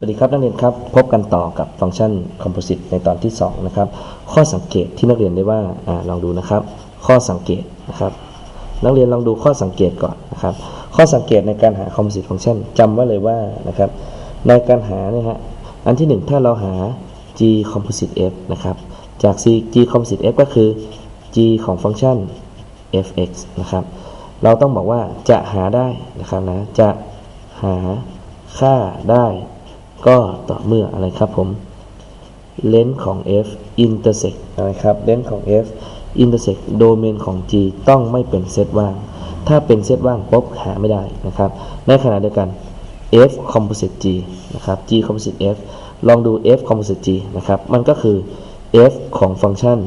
สวัสดีครับนักเรียนครับ พบกันต่อกับฟังก์ชัน Composite ในตอนที่ 2 นะครับ ข้อสังเกตที่นักเรียนได้ว่าอลองดูนะครับ ข้อสังเกตนะครับ นักเรียนลองดูข้อสังเกตก่อนนะครับ ข้อสังเกตในการหา Composite Function จำไว้เลยว่านะครับ ในการหาเนี่ยฮะอันที่ 1 ถ้าเราหา g composite f นะครับ จาก c g composite f ก็คือ g ของฟังก์ชัน f(x) นะครับ เราต้องบอกว่าจะหาได้นะครับนะจะหาค่าได้ ก็ต่อเมื่ออะไรครับผมเลนส์ของ f intersect อะไรครับเลนส์ของ f intersect โดเมนของ g ต้องไม่เป็นเซตว่าง ถ้าเป็นเซตว่างปุ๊บหาไม่ได้นะครับ ในขณะเดียวกัน f composite g นะครับ g composite f ลองดู f composite g นะครับ มันก็คือ f ของฟังก์ชัน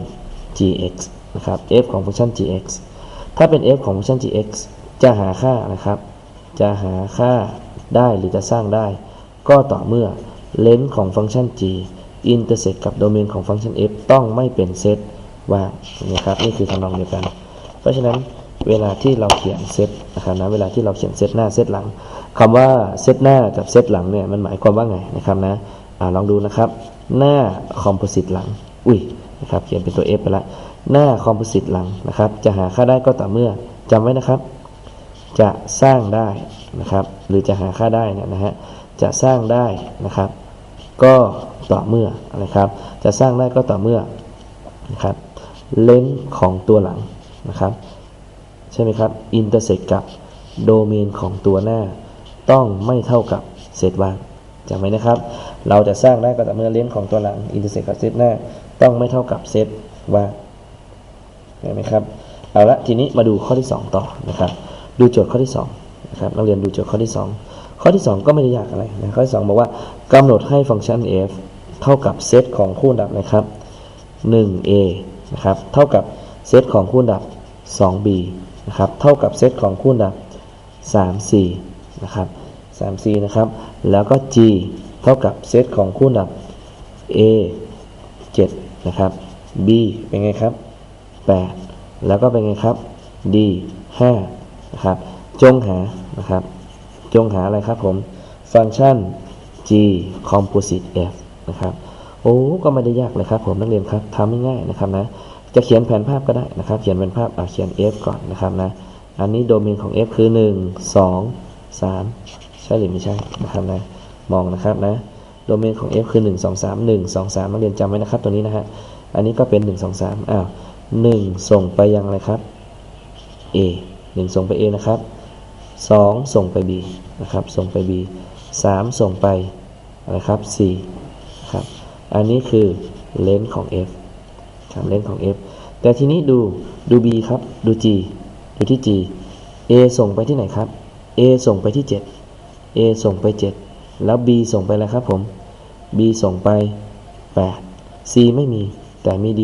gx นะครับ f ของฟังก์ชัน gx ถ้าเป็น f ของฟังก์ชัน gx จะหาค่านะครับ จะหาค่าได้หรือจะสร้างได้ ก็ต่อเมื่อเลนส์ของฟังก์ชัน g intersect กับโดเมนของฟังก์ชัน f ต้องไม่เป็นเซตว่างนะครับนี่คือทำนองเดียวกัน เพราะฉะนั้นเวลาที่เราเขียนเซตนะครับนะเวลาที่เราเขียนเซตหน้าเซตหลังคำว่าเซตหน้ากับเซตหลังเนี่ยมันหมายความว่าไงนะครับนะอ่าลองดูนะครับ หน้าคอมโพสิตหลังอุ้ยนะครับเขียนเป็นตัว f ไปละหน้าคอมโพสิตหลังนะครับ จะหาค่าได้ก็ต่อเมื่อจำไว้นะครับ จะสร้างได้นะครับ หรือจะหาค่าได้เนี่ยนะฮะ จะสร้างได้นะครับ ก็ต่อเมื่ออะไรครับ จะสร้างได้ก็ต่อเมื่อนะครับเลนส์ของตัวหลังนะครับ ใช่ไหมครับอินเตอร์เซ็กกับโดเมนของตัวหน้า ต้องไม่เท่ากับเซตว่างจำไว้นะครับ เราจะสร้างได้ก็ต่อเมื่อเลนส์ของตัวหลังอินเตอร์เซ็กกับเซตหน้า ต้องไม่เท่ากับเซตว่างเห็นไหมครับเอาละทีนี้มาดูข้อที่ 2 ต่อนะครับ ดูโจทย์ข้อที่2นะครับนักเรียนดูโจทย์ข้อที่ 2 ข้อที่ 2 ก็ไม่ได้ยากอะไรนะข้อที่2บอกว่ากำหนดให้ฟังก์ชัน f เท่ากับเซตของคู่ดับนะครับ 1a นะครับเท่ากับเซตของคู่ดับ 2b นะครับเท่ากับเซตของคู่ดับ 3c นะครับ 3c นะครับแล้วก็ g เท่ากับเซตของคู่ดับ a 7นะครับ b เป็นไงครับ 8 แล้วก็เป็นไงครับ d 5นะครับจงหานะครับ จงหาอะไรครับผม ฟังก์ชัน g composite f นะครับโอ้ก็ไม่ได้ยากเลยครับผมนักเรียนครับทำง่ายๆนะครับนะจะเขียนแผนภาพก็ได้นะครับ เขียนเป็นภาพอะเขียน f ก่อนนะครับนะอันนี้โดเมนของ f คือ 1 2 3 ใช่หรือไม่ใช่นะครับนะมองนะครับนะโดเมนของ f คือ 1 2 3 1 2 3นักเรียนจำไว้นะครับตัวนี้นะฮะอันนี้ก็เป็น 1 2 3อ้าว1ส่งไปยังอะไรครับ a 1ส่งไป a นะครับ 2 ส่งไป b นะครับ ส่งไป b 3 ส่งไปอะครับ c ครับ อันนี้คือเลนส์ของ f ครับเลนส์ของ f แต่ทีนี้ดูดู b ครับ ดู g ดูที่ g a ส่งไปที่ไหนครับ a ส่งไปที่ 7 a ส่งไป 7 แล้ว b ส่งไปอะไรครับผม b ส่งไป 8 c ไม่มี แต่มี d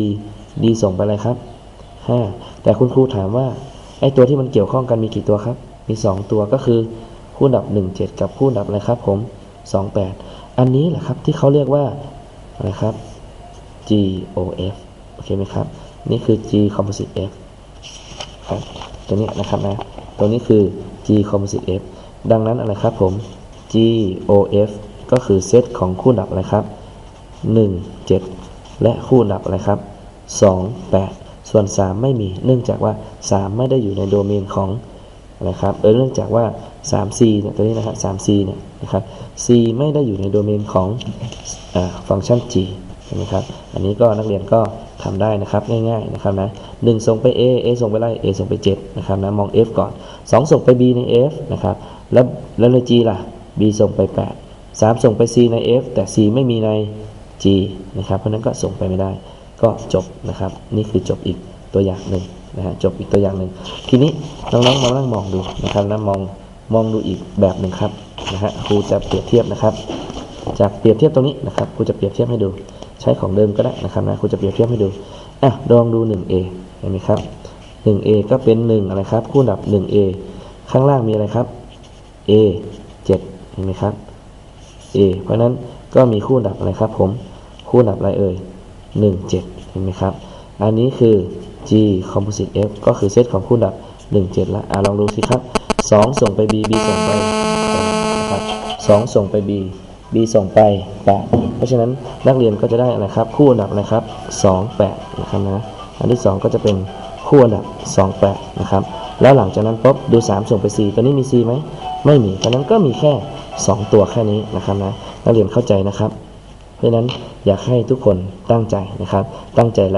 d ส่งไปอะไรครับ 5 แต่คุณครูถามว่าไอตัวที่มันเกี่ยวข้องกันมีกี่ตัวครับ มี 2 ตัวก็คือคู่ดับ 1 7 กับคู่ดับอะไรครับผม 2 8 อันนี้แหละครับที่เขาเรียกว่าอะไรครับ GOF โอเคไหมครับ นี่คือ G composite F ครับตัวนี้นะครับนะ ตัวนี้คือ G composite F ดังนั้นอะไรครับผม GOF ก็คือเซตของคู่ดับอะไรครับ 1 7 และคู่ดับอะไรครับ 2 8 ส่วน 3 ไม่มี เนื่องจากว่า 3 ไม่ได้อยู่ในโดเมนของ อะครับเออเนื่องจากว่า 3C เนี่ยตัวนี้นะครับ 3C เนี่ยนะครับ C ไม่ได้อยู่ในโดเมนของอฟังก์ชัน G ใช่ไหมครับอันนี้ก็นักเรียนก็ทำได้นะครับง่ายๆนะครับนะ1ส่งไป A A ส่งไปไล่ A ส่งไป 7 นะครับนะมอง F ก่อน 2 ส่งไป B ใน F นะครับแล้วแล้วใน G ล่ะ B ส่งไป 8 3 ส่งไป C ใน F แต่ C ไม่มีใน G นะครับเพราะนั้นก็ส่งไปไม่ได้ก็จบนะครับ นี่คือจบอีกตัวอย่างหนึ่ง นะฮะจบอีกตัวอย่างหนึ่งทีนี้น้องๆมานั่งมองดูนะครับนะมองมองดูอีกแบบหนึ่งครับนะฮะครูจะเปรียบเทียบนะครับ จากเปรียบเทียบตรงนี้นะครับครูจะเปรียบเทียบให้ดู ใช้ของเดิมก็ได้นะครับนะครูจะเปรียบเทียบให้ดูอะลองดู 1a เห็นไหมครับ 1a ก็เป็น1อะไรครับคู่ดับ 1a ข้างล่างมีอะไรครับ a 7เห็นไหมครับ a เพราะนั้นก็มีคู่ดับอะไรครับผมคู่ดับอะไรเอ่ย1 7เห็นไหมครับ อันนี้คือ g composite f ก็คือเซตของคู่ดับ 1 7 ละอะลองดูสิครับ 2 ส่งไป b b ส่งไปนะครับ2ส่งไป b B ส่งไป8เพราะฉะนั้นนักเรียนก็จะได้อะไรครับ คู่อันดับนะครับ 2 8 นะครับนะ อันที่ 2 ก็จะเป็นคู่อันดับ 2 8 นะครับ แล้วหลังจากนั้นปุ๊บดู 3 ส่งไป 4 ตัวนี้มี C ไหม ไม่มีเพราะฉะนั้นก็มีแค่ 2 ตัวแค่นี้นะครับนะ นักเรียนเข้าใจนะครับ เพราะฉะนั้นอยากให้ทุกคนตั้งใจนะครับ ตั้งใจและ